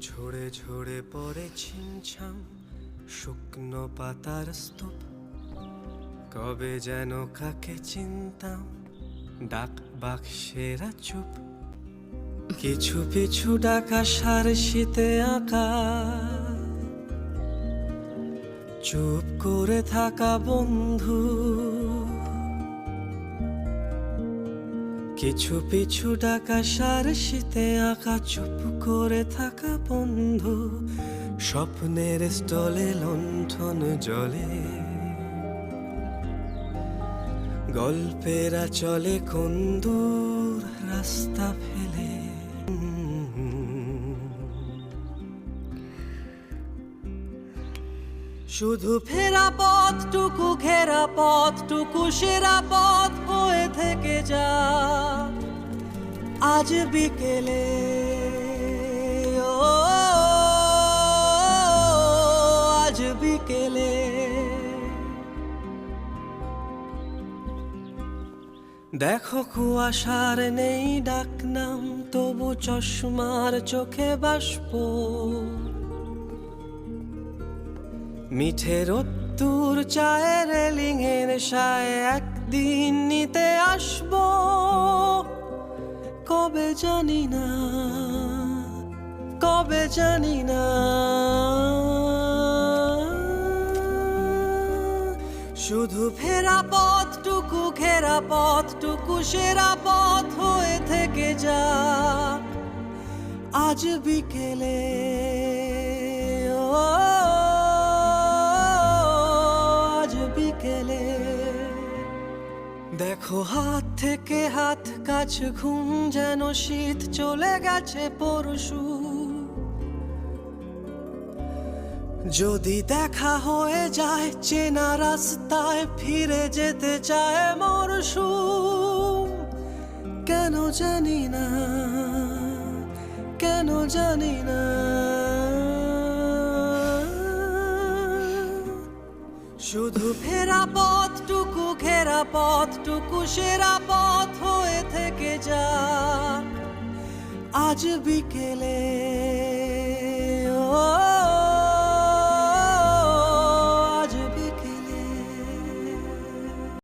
ঝরে ঝরে পড়ে ছিমছাম শুকনো পাতার স্তূপ। কবে যেন কাকে চিনতাম, ডাক বাক্সেরা চুপ। কিছু পিছু ডাকা সার শীতে আঁকা। চুপ করে থাকা বন্ধু। কিছু পিছু ডাকা সার শীতে আঁকা চুপ করে থাকা বন্ধু, স্বপ্নের স্টলে লণ্ঠন জলে গল্পেরা চলে কোন দূর রাস্তা ফেলে। শুধু ফেরা পথটুকু, ঘেরা পথটুকু, সেরা পথ হয়ে আজ বিকেলে, ও, আজ বিকেলে। দেখো কুয়াশার নেই ডাকনাম, তবু চশমার চোখে বাষ্প। মিঠে রত্তুর চায়ের রেলিংয়ের সায় একদিন নিতে আসব। কবে জানি না, কবে জানি না। শুধু ফেরা পথটুকু, ঘেরা পথটুকু, সেরা পথ হয়ে থেকে যা আজ বিকেলে দেখো হাত থেকে হাত, কাছ ঘুম যেন শীত চলে গেছে পরশু। যদি দেখা হয়ে যায়, চেনা রাস্তায় ফিরে যেতে চায় মরশু। কেন জানি না, কেন জানি না। শুধু ফেরা পথটুকু ঘেরা পথটুকু সেরা পথ হয়ে থেকে যা আজ বিকেলে